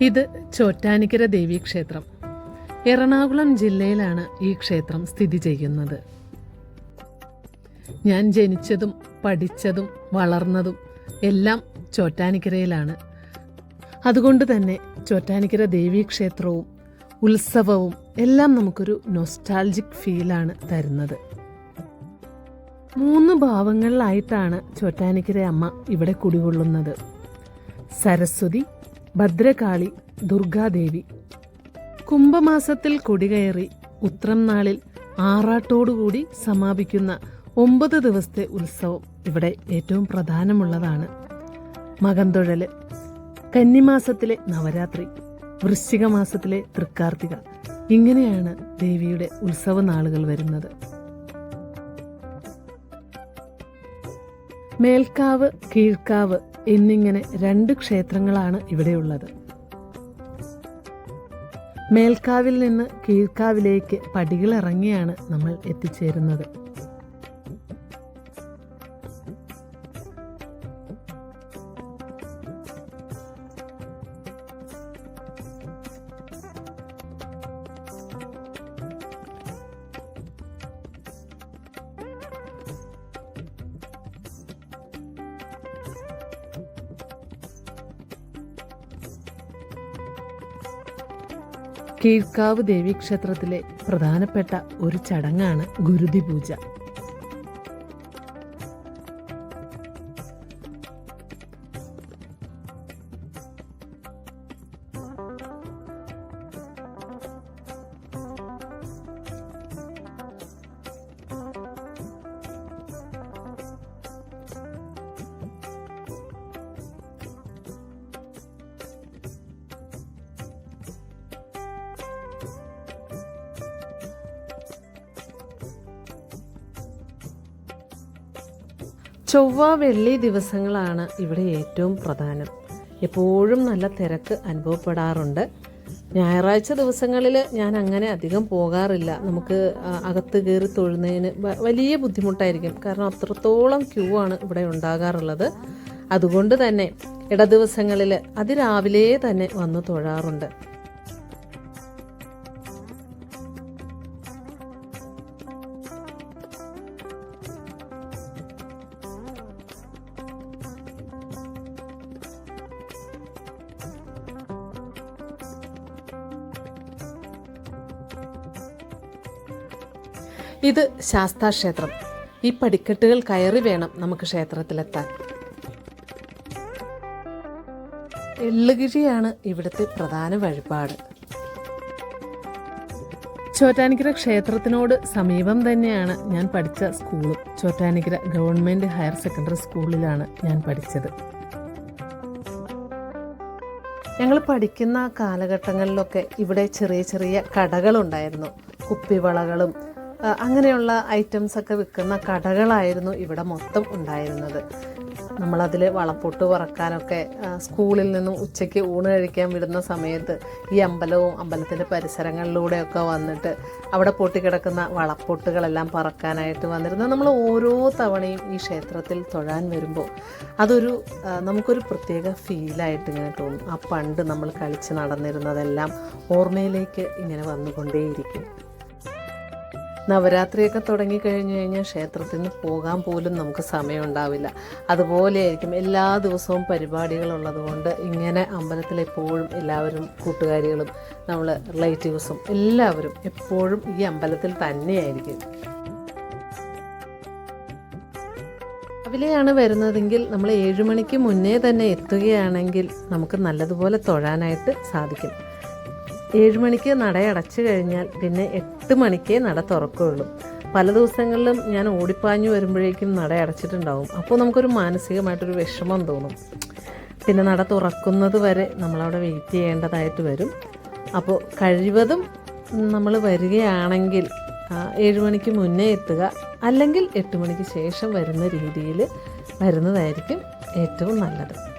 ഇത് ചോറ്റാനിക്കര ദേവീക്ഷേത്രം എറണാകുളം ജില്ലയിലാണ് ഈ ക്ഷേത്രം സ്ഥിതി ചെയ്യുന്നത്. ഞാൻ ജനിച്ചതും പഠിച്ചതും വളർന്നതും എല്ലാം ചോറ്റാനിക്കരയിലാണ്. അതുകൊണ്ട് തന്നെ ചോറ്റാനിക്കര ദേവീക്ഷേത്രവും ഉത്സവവും എല്ലാം നമുക്കൊരു നൊസ്റ്റാൾജിക് ഫീലാണ് തരുന്നത്. മൂന്ന് ഭാവങ്ങളിലായിട്ടാണ് ചോറ്റാനിക്കര അമ്മ ഇവിടെ കുടികൊള്ളുന്നത്. സരസ്വതി ഭദ്രകാളി ദുർഗാദേവി. കുംഭമാസത്തിൽ കൊടികയറി ഉത്രം നാളിൽ ആറാട്ടോടുകൂടി സമാപിക്കുന്ന ഒമ്പത് ദിവസത്തെ ഉത്സവം ഇവിടെ ഏറ്റവും പ്രധാനമുള്ളതാണ്. മകന്തൊഴൽ കന്നിമാസത്തിലെ നവരാത്രി വൃശ്ചിക മാസത്തിലെ തൃക്കാർത്തിക ഇങ്ങനെയാണ് ദേവിയുടെ ഉത്സവ നാളുകൾ വരുന്നത്. മേൽക്കാവ് കീഴ്ക്കാവ് എന്നിങ്ങനെ രണ്ട് ക്ഷേത്രങ്ങളാണ് ഇവിടെയുള്ളത്. മേൽക്കാവിൽ നിന്ന് കീഴ്ക്കാവിലേക്ക് പടികളിറങ്ങിയാണ് നമ്മൾ എത്തിച്ചേരുന്നത്. കീഴ്ക്കാവ് ദേവീക്ഷേത്രത്തിലെ പ്രധാനപ്പെട്ട ഒരു ചടങ്ങാണ് ഗുരുതി പൂജ ചൊവ്വ വെള്ളി ദിവസങ്ങളാണ് ഇവിടെ ഏറ്റവും പ്രധാനം. എപ്പോഴും നല്ല തിരക്ക് അനുഭവപ്പെടാറുണ്ട്. ഞായറാഴ്ച ദിവസങ്ങളിൽ ഞാൻ അങ്ങനെ അധികം പോകാറില്ല. നമുക്ക് അകത്ത് കയറി തൊഴുന്നതിന് വലിയ ബുദ്ധിമുട്ടായിരിക്കും. കാരണം അത്രത്തോളം ക്യൂ ആണ് ഇവിടെ ഉണ്ടാകാറുള്ളത്. അതുകൊണ്ട് തന്നെ ഇടദിവസങ്ങളിൽ അതിരാവിലെ തന്നെ വന്ന് തൊഴാറുണ്ട്. ഇത് ശാസ്താ ക്ഷേത്രം ഈ പടിക്കെട്ടുകൾ കയറി വേണം നമുക്ക് ക്ഷേത്രത്തിലെത്താൻ. എള്ളുകിഴിയാണ് ഇവിടുത്തെ പ്രധാന വഴിപാട്. ചോറ്റാനിക്കര ക്ഷേത്രത്തിനോട് സമീപം തന്നെയാണ് ഞാൻ പഠിച്ച സ്കൂളും. ചോറ്റാനിക്കര ഗവൺമെന്റ് ഹയർ സെക്കൻഡറി സ്കൂളിലാണ് ഞാൻ പഠിച്ചത്. ഞങ്ങൾ പഠിക്കുന്ന കാലഘട്ടങ്ങളിലൊക്കെ ഇവിടെ ചെറിയ ചെറിയ കടകളുണ്ടായിരുന്നു. കുപ്പിവളകളും അങ്ങനെയുള്ള ഐറ്റംസ് ഒക്കെ വിൽക്കുന്ന കടകളായിരുന്നു ഇവിടെ മൊത്തം ഉണ്ടായിരുന്നത്. നമ്മളതിൽ വളപ്പൊട്ട് പറക്കാനൊക്കെ സ്കൂളിൽ നിന്നും ഉച്ചയ്ക്ക് ഊണ് കഴിക്കാൻ വിടുന്ന സമയത്ത് ഈ അമ്പലവും അമ്പലത്തിന്റെ പരിസരങ്ങളിലൂടെയൊക്കെ വന്നിട്ട് അവിടെ പൊട്ടിക്കിടക്കുന്ന വളപ്പൊട്ടുകളെല്ലാം പറക്കാനായിട്ട് വന്നിരുന്നത് നമ്മൾ ഓരോ തവണയും ഈ ക്ഷേത്രത്തിൽ തൊഴാൻ വരുമ്പോൾ അതൊരു നമുക്കൊരു പ്രത്യേക ഫീലായിട്ട് ഇങ്ങനെ തോന്നും. ആ പണ്ട് നമ്മൾ കളിച്ച് നടന്നിരുന്നതെല്ലാം ഓർമ്മയിലേക്ക് ഇങ്ങനെ വന്നുകൊണ്ടേയിരിക്കും. നവരാത്രിയൊക്കെ തുടങ്ങി കഴിഞ്ഞു കഴിഞ്ഞാൽ ക്ഷേത്രത്തിൽ നിന്ന് പോകാൻ പോലും നമുക്ക് സമയം ഉണ്ടാവില്ല അതുപോലെയായിരിക്കും എല്ലാ ദിവസവും പരിപാടികളുള്ളത് കൊണ്ട് ഇങ്ങനെ അമ്പലത്തിൽ എപ്പോഴും എല്ലാവരും കൂട്ടുകാരികളും നമ്മൾ റിലേറ്റീവ്സും എല്ലാവരും എപ്പോഴും ഈ അമ്പലത്തിൽ തന്നെയായിരിക്കും. രാവിലെയാണ് വരുന്നതെങ്കിൽ നമ്മൾ ഏഴുമണിക്ക് മുന്നേ തന്നെ എത്തുകയാണെങ്കിൽ നമുക്ക് നല്ലതുപോലെ തൊഴാനായിട്ട് സാധിക്കും. ഏഴ് മണിക്ക് നട അടച്ചു കഴിഞ്ഞാൽ പിന്നെ എട്ട് മണിക്കേ നട തുറക്കുകയുള്ളൂ. പല ദിവസങ്ങളിലും ഞാൻ ഓടിപ്പാഞ്ഞു വരുമ്പോഴേക്കും നട അടച്ചിട്ടുണ്ടാവും. അപ്പോൾ നമുക്കൊരു മാനസികമായിട്ടൊരു വിഷമം തോന്നും. പിന്നെ നട തുറക്കുന്നത് വരെ നമ്മളവിടെ വെയിറ്റ് ചെയ്യേണ്ടതായിട്ട് വരും. അപ്പോൾ കഴിവതും നമ്മൾ വരികയാണെങ്കിൽ ഏഴ് മണിക്ക് മുന്നേ എത്തുക അല്ലെങ്കിൽ എട്ട് മണിക്ക് ശേഷം വരുന്ന രീതിയിൽ വരുന്നതായിരിക്കും ഏറ്റവും നല്ലത്.